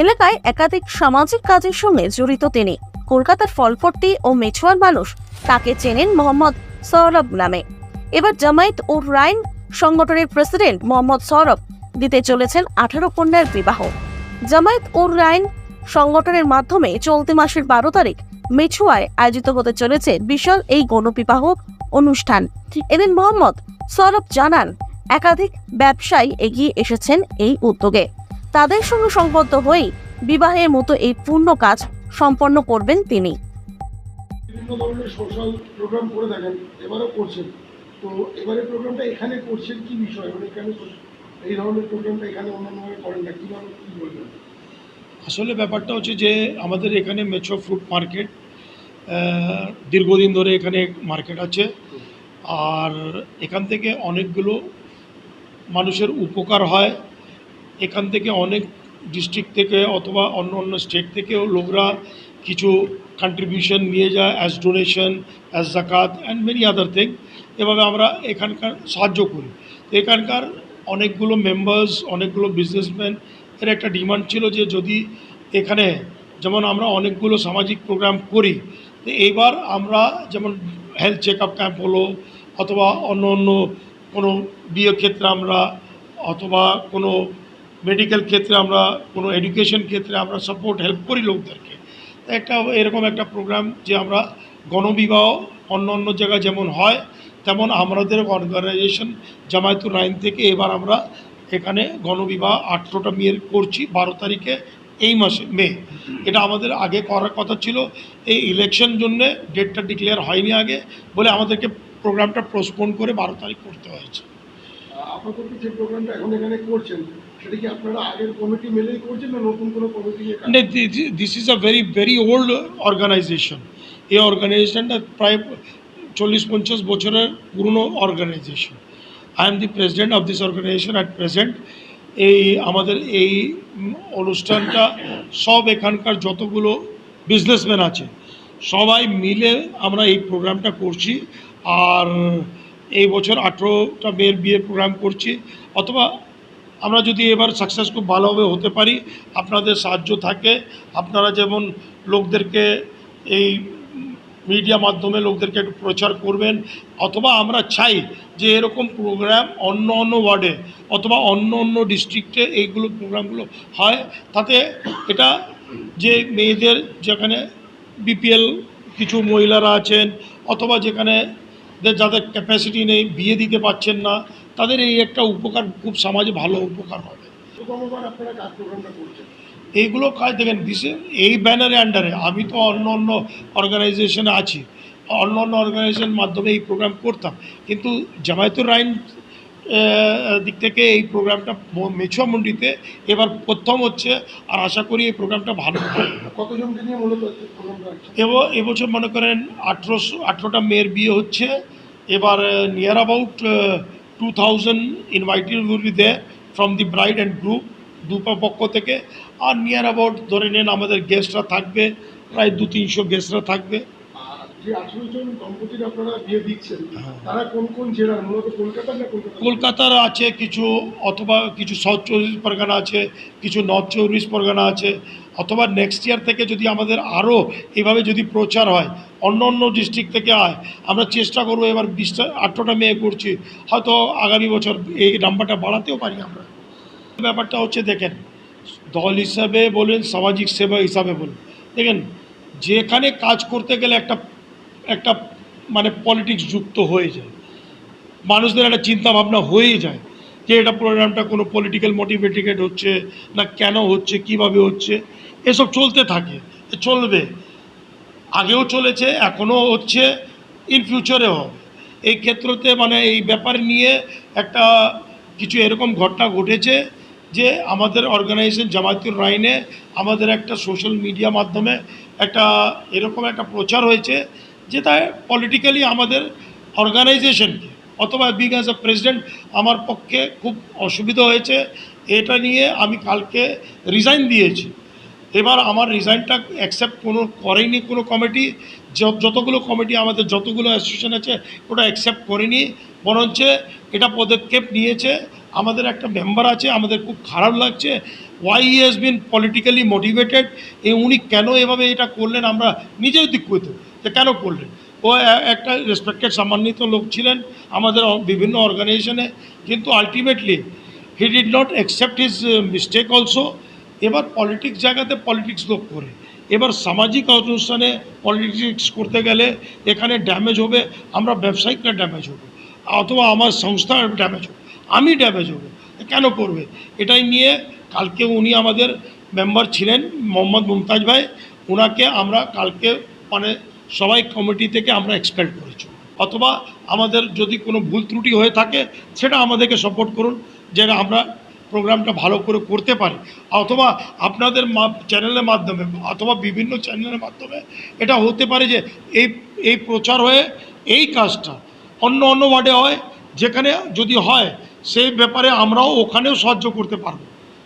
এলাকায় একাধিক সামাজিক কাজের সঙ্গে জড়িত তিনি। কলকাতার ফলপট্টি ও মেছুয়ার মানুষ তাকে চেনেন মোহাম্মদ সৌরভ নামে। এবার জামায়াত ও রাইন সংগঠনের প্রেসিডেন্ট মোহাম্মদ সৌরভ দিতে চলেছেন আঠারো কন্যার বিবাহ। জামায়াত ও রাইন সংগঠনের মাধ্যমে চলতি মাসের বারো তারিখ মেছুয়ায় আয়োজিত হতে চলেছে বিশাল এই গণবিবাহ অনুষ্ঠান। এদিন মোহাম্মদ সৌরভ জানান, একাধিক ব্যবসায়ী এগিয়ে এসেছেন এই উদ্যোগে। তাদের সঙ্গে সংবদ্ধ হয়েই বিবাহের মতো এই পূর্ণ কাজ সম্পন্ন করবেন তিনি। বিভিন্ন ধরনের সোশ্যাল প্রোগ্রাম করে থাকেন এবারও করছেন। তো এবারে প্রোগ্রামটা এখানে করছেন কি বিষয়? মানে এখানে এই ধরনের প্রোগ্রামটা এখানে অন্যান্যভাবে করেন না কীভাবে কী বলবেন? আসলে ব্যাপারটা হচ্ছে যে আমাদের এখানে মেচো ফ্রুট মার্কেট দীর্ঘদিন ধরে এখানে মার্কেট আছে। আর এখান থেকে অনেকগুলো মানুষের উপকার হয়। এখান থেকে অনেক ডিস্ট্রিক্ট থেকে অথবা অন্য অন্য স্টেট থেকেও লোকরা কিছু কন্ট্রিবিউশন নিয়ে যায় as donation as zakat and many other thing এভাবে আমরা এখানকার সাহায্য করি। তো এখানকার অনেকগুলো মেম্বার্স অনেকগুলো বিজনেসম্যান এর একটা ডিমান্ড ছিল যে যদি এখানে যেমন আমরা অনেকগুলো সামাজিক প্রোগ্রাম করি, তো এইবার আমরা যেমন হেলথ চেক আপ ক্যাম্প হলো, অথবা অন্য অন্য কোনো বিয়ের ক্ষেত্রে আমরা, অথবা কোনো মেডিকেল ক্ষেত্রে আমরা, কোনো এডুকেশন ক্ষেত্রে আমরা সাপোর্ট হেল্প করি লোকদেরকে। একটা এরকম একটা প্রোগ্রাম যে আমরা গণবিবাহ অন্য অন্য জায়গায় যেমন হয়, তেমন আমাদের অর্গানাইজেশন জামায়াতুর রাইন থেকে এবার আমরা এখানে গণবিবাহ আঠেরোটা মেয়ের করছি বারো তারিখে এই মাসে, মে। এটা আমাদের আগে করার কথা ছিল। এই ইলেকশন জন্যে ডেটটা ডিক্লেয়ার হয়নি আগে বলে আমাদেরকে প্রোগ্রামটা পোস্টপোন করে বারো তারিখ করতে হয়েছে। যে প্রোগ্রামটা এখন এখানে করছেন কি আপনারা আগের কমিটি মেলেই করছেন না নতুন কোনো committee this is a very very old organization এই অর্গানাইজেশনটা প্রায় চল্লিশ, পঞ্চাশ বছরের পুরনো organization I am the president of this organization at present এই আমাদের এই অনুষ্ঠানটা সব এখানকার যতগুলো বিজনেসম্যান আছে, সবাই মিলে আমরা এই প্রোগ্রামটা করছি। আর এই বছর আঠেরোটা মেয়ের বিয়ের প্রোগ্রাম করছি, অথবা আমরা যদি এবার সাকসেস খুব ভালোভাবে হতে পারি, আপনাদের সাহায্য থাকে। আপনারা যেমন লোকদেরকে এই মিডিয়া মাধ্যমে লোকদেরকে একটু প্রচার করবেন, অথবা আমরা চাই যে এরকম প্রোগ্রাম অন্য অন্য ওয়ার্ডে অথবা অন্য অন্য ডিস্ট্রিক্টে এইগুলো প্রোগ্রামগুলো হয়, তাতে এটা যে মেয়েদের যেখানে বিপিএল কিছু মহিলারা আছেন, অথবা যেখানে যাদের ক্যাপাসিটি নেই, বিয়ে দিতে পারছেন না তাদের এই একটা উপকার খুব সমাজে ভালো উপকার হবে। এইগুলো কাজ দেখেন বিশেষ এই ব্যানারে আন্ডারে আমি তো অন্য অন্য অর্গানাইজেশনে আছি। অন্য অন্য অর্গানাইজেশন মাধ্যমে এই প্রোগ্রাম করতাম। কিন্তু জামায়াতুর রাইন দিক থেকে এই প্রোগ্রামটা মেছুয়া মন্ডিতে এবার প্রথম হচ্ছে আর আশা করি এই প্রোগ্রামটা ভালো কতজনকে নিয়ে মূলত এবছর মনে করেন আঠেরোশো আঠেরোটা মেয়ের বিয়ে হচ্ছে। এবার near about two thousand invited will be from from the bride and group দুপা পক্ষ থেকে আর নিয়ার অ্যাবাউট ধরে নেন আমাদের গেস্টরা থাকবে, প্রায় দু তিনশো গেস্টরা থাকবে। যে আঠেরো জন দম্পতির আপনারা বিয়ে দিচ্ছেন হ্যাঁ। তারা কোন কোন জেলার? মূলত কলকাতা না কলকাতা কলকাতার আছে কিছু অথবা কিছু সাউথ চব্বিশ পরগনা আছে কিছু নর্থ চব্বিশ পরগনা আছে অথবা নেক্সট ইয়ার থেকে যদি আমাদের আরও এভাবে যদি প্রচার হয় অন্য অন্য ডিস্ট্রিক্ট থেকে হয় আমরা চেষ্টা করব এবার বিশটা আঠেরোটা মেয়ে করছি হয়তো আগামী বছর এই নাম্বারটা বাড়াতেও পারি আমরা। ব্যাপারটা হচ্ছে দেখেন দল হিসাবে বলেন সামাজিক সেবা হিসাবে বলুন। দেখেন যেখানে কাজ করতে গেলে একটা একটা মানে পলিটিক্স যুক্ত হয়ে যায়। মানুষদের একটা চিন্তা ভাবনা হয়েই যায় যে এটা প্রোগ্রামটা কোনো পলিটিক্যাল মোটিভেটেড হচ্ছে না কেন হচ্ছে, কীভাবে হচ্ছে, এসব চলতে থাকে। চলবে। আগেও চলেছে, এখনও হচ্ছে ইন ফিউচারে হবে। এই ক্ষেত্রতে মানে এই ব্যাপার নিয়ে একটা কিছু এরকম ঘটনা ঘটেছে যে আমাদের অর্গানাইজেশন জামায়াতুর রাইনে আমাদের একটা সোশ্যাল মিডিয়া মাধ্যমে একটা এরকম একটা প্রচার হয়েছে যেটা পলিটিক্যালি আমাদের অর্গানাইজেশনকে অথবা বিগ অ্যাজ আ প্রেসিডেন্ট আমার পক্ষে খুব অসুবিধা হয়েছে। এটা নিয়ে আমি কালকে রিজাইন দিয়েছি। এবার আমার রিজাইনটা অ্যাকসেপ্ট কোনো করেনি কোনো কমিটি যতগুলো কমিটি আমাদের যতগুলো অ্যাসোসিয়েশন আছে, ওটা অ্যাকসেপ্ট করেনি। বরঞ্চ এটা পদক্ষেপ নিয়েছে। আমাদের একটা মেম্বার আছে, আমাদের খুব খারাপ লাগছে। Why has been politically motivated এ উনি কেন এভাবে এটা করলেন? আমরা নিজেও দিকুত যে কেন করলেন? ও একটা রেসপেক্টেড সম্মানিত লোক ছিলেন আমাদের বিভিন্ন অর্গানাইজেশনে কিন্তু ultimately he did not accept his mistake also এবার পলিটিক্স জায়গাতে পলিটিক্স লোক করে। এবার সামাজিক অনুষ্ঠানে পলিটিক্স করতে গেলে এখানে ড্যামেজ হবে, আমরা ব্যবসায়িকরা ড্যামেজ হবে। অথবা আমার সংস্থা ড্যামেজ হবে। আমি ড্যামেজ হব। কেন করবে? এটাই নিয়ে কালকে উনি আমাদের মেম্বার ছিলেন, মোহাম্মদ মুমতাজ ভাই। ওনাকে আমরা কালকে মানে সবাই কমিটি থেকে আমরা এক্সপেক্ট করেছি। অথবা আমাদের যদি কোনো ভুল ত্রুটি হয়ে থাকে, সেটা আমাদেরকে সাপোর্ট করুন যে আমরা প্রোগ্রামটা ভালো করে করতে পারি। অথবা আপনাদের চ্যানেলের মাধ্যমে, অথবা বিভিন্ন চ্যানেলের মাধ্যমে এটা হতে পারে যে, এই এই প্রচার হয়ে এই কাজটা অন্য অন্য ওয়ার্ডে হয়, যেখানে যদি হয়, সেই ব্যাপারে আমরাও ওখানেও সাহায্য করতে পারব।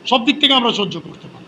সব দিক থেকে আমরা সহ্য করতে পারব